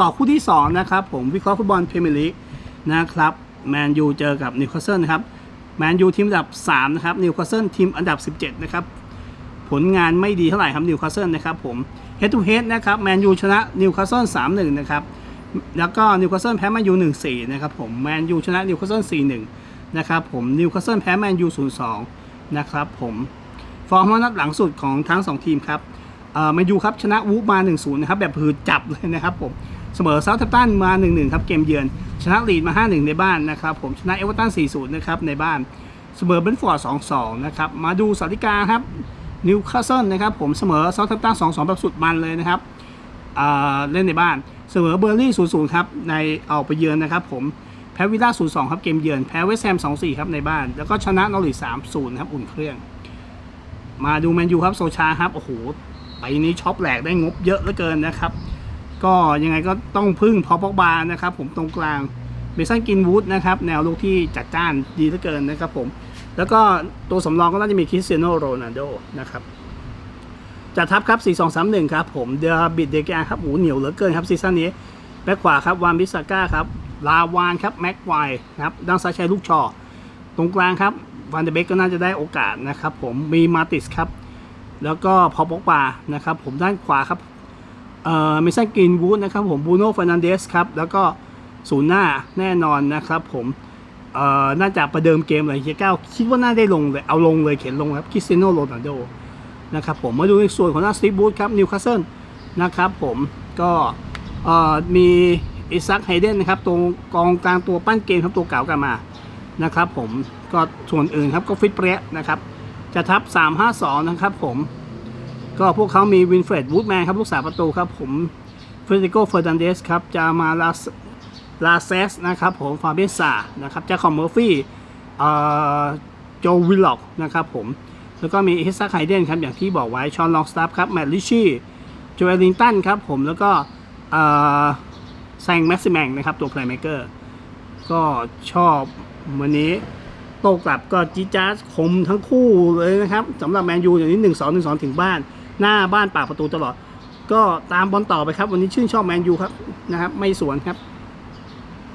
ต่อคู่ที่ 2 นะครับผมวิเคราะห์ฟุตบอลพรีเมียร์ลีกนะครับแมนยูเจอกับนิวคาสเซิลนะครับแมนยูทีมอันดับ 3 นะครับนิวคาสเซิลทีมอันดับ 17 นะครับ ผลงานไม่ดีเท่าไหร่ครับนิวคาสเซิลนะครับผมเฮดทูเฮดนะครับแมนยูชนะนิวคาสเซิล3-1นะครับแล้วก็นิวคาสเซิลแพ้แมนยู1-4นะครับผมแมนยูชนะนิวคาสเซิล4-1นะครับผมนิวคาสเซิลแพ้แมนยู0-2นย์สองนะครับผมฟอร์มนัดหลังสุดของทั้ง 2 ทีมครับ แมนยูครับชนะวูฟมา 1-0 นะครับ แบบผืดจับเลยนะครับผมเสมอเซาท์แฮมป์ตันมา 1-1 ครับเกมเยือน ชนะลีดมา 5-1 ในบ้านนะครับผมชนะเอเวอร์ตัน 4-0 นะครับในบ้านเสมอเบนฟอร์ด 2-2 นะครับมาดูสถิติการครับนิวคาสเซิลนะครับผมเสมอเซาท์แฮมป์ตัน 2-2 แบบสุดมันเลยนะครับอ่าเล่นในบ้านเสมอเบอร์ลี่ 0-0 ครับในเอาไปเยือนนะครับผมแพ้วิลล่า 0-2 ครับเกมเยือนแพ้เวสแฮม 2-4 ครับในบ้าน แล้วก็ชนะนอริส3-0 ครับอุ่นเครื่อง มาดูแมนยูครับโซชาครับโอ้โห ปนี้ช็อปแหลกได้งบเยอะเหลือเกินนะครับ ก็ยังไงก็ต้องพึ่งพอปอกบานะครับ ผมตรงกลางเบสันกินวูดนะครับ แนวลุกที่จัดจ้านดีเหลือเกินนะครับผมแล้วก็ตัวสำรองก็น่าจะมีคริสเตียโนโรนัลโดนะครับจัดทัพครับ 4 2 3 1 ครับ ผมเดอบิดเดกาครับโอ้โหเหนียวเหลือเกินครับซีซั่นนี้แบ็คขวาครับวานบิสาก้าครับลาวานครับแม็กไวครับด้านซ้ายใช้ลูกชอตรงกลางครับวันเดเบกก็น่าจะได้โอกาสนะครับผมมีมาติสครับ แล้วก็พอปอกปานะครับผมด้านขวาครับเอ่อมิสันกินวูดนะครับผมบูโน่ฟ e นันเดสครับแล้วก็ศูนย์หน้าแน่นอนนะครับผมเอ่อน่าจะประเดิมเกมเลยเฮียเก้าคิดว่าน่าได้ลงเลยเอาลงเลยเขียนลงครับคริสเตียโนโรนัลโดนะครับผมมาดูในส่วนของหน้าสตีบูธครับนิวคาสเซิลนะครับผมก็เอ่อมีอิซักไฮเดนนะครับตัวกองกลางตัวปั้นเกมครับตัวเก่ากันมานะครับผมก็ส่วนอื่นครับก็ฟิตเปรี้ยนะครับ จะทับ 3-5-2 นะครับผม ก็พวกเขามีวินเฟรดวูดแมนครับ ลูกสาวประตูครับผมเฟรดิโกเฟอร์นันเดสครับจะมาลาลาเซสนะครับผม ฟาเบียซานะครับจาคอมเมอร์ฟี่เอ่อโจวิลล็อกนะครับผม แล้วก็มีฮิสซักไฮเดนครับ อย่างที่บอกไว้ชอนลองสตาฟครับ แมตต์ลิชี่โจเอลิงตันครับผมแล้วก็เอ่อแซงแม็กซิแมงนะครับ ตัวเพลย์เมเกอร์ก็ชอบวันนี้ โต้กลับก็จีจ้าดคมทั้งคู่เลยนะครับสำหรับแมนยูอย่างนี้หนึ่งสองหนึ่งสองถึงบ้าน หน้าบ้านปากประตูตลอด ก็ตามบอลต่อไปครับ วันนี้ชื่นชอบแมนยูครับนะครับไม่สวนครับ